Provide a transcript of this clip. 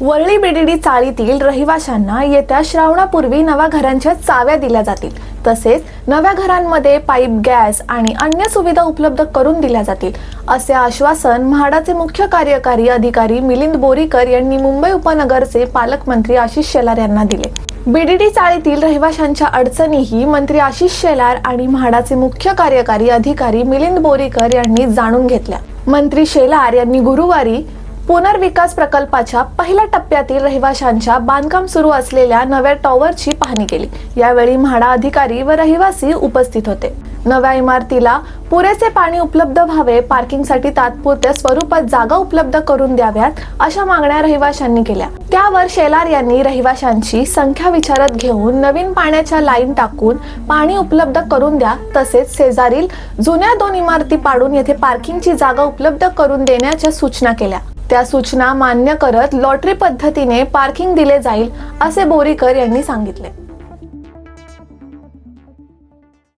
Worli VDD चाळीतील रहिवाशांना येत्या श्रावणापूर्वी नव्या घरांच्या चाव्या दिल्या जातील. तसेच नव्या घरांमध्ये पाईप गॅस आणि अन्य सुविधा उपलब्ध करून दिल्या जातील असे आश्वासन म्हाडाचे मुख्य कार्यकारी अधिकारी मिलिंद बोरीकर यांनी मुंबई उपनगरचे पालकमंत्री आशिष शेलार यांना दिले. बीडीडी चाळीतील रहिवाशांच्या अडचणीही मंत्री आशिष शेलार आणि म्हाडाचे मुख्य कार्यकारी अधिकारी मिलिंद बोरीकर यांनी जाणून घेतल्या. मंत्री शेलार यांनी गुरुवारी पुनर्विकास प्रकल्पाच्या पहिल्या टप्प्यातील रहिवाशांच्या बांधकाम सुरू असलेल्या नव्या टॉवरची पाहणी केली. यावेळी म्हाडा अधिकारी व रहिवासी उपस्थित होते. नव्या इमारतीला पुरेसे पाणी उपलब्ध व्हावे पार्किंगसाठी तात्पुरत्या स्वरूपात जागा उपलब्ध करून द्याव्यात अशा मागण्या रहिवाशांनी केल्या. त्यावर शेलार यांनी रहिवाशांची संख्या विचारात घेऊन नवीन पाण्याच्या लाईन टाकून पाणी उपलब्ध करून द्या तसेच शेजारील जुन्या दोन इमारती पाडून येथे पार्किंगची जागा उपलब्ध करून देण्याच्या सूचना केल्या. त्या सूचना मान्य करत लॉटरी पद्धतीने पार्किंग दिले जाईल असे बोरीकर यांनी सांगितले.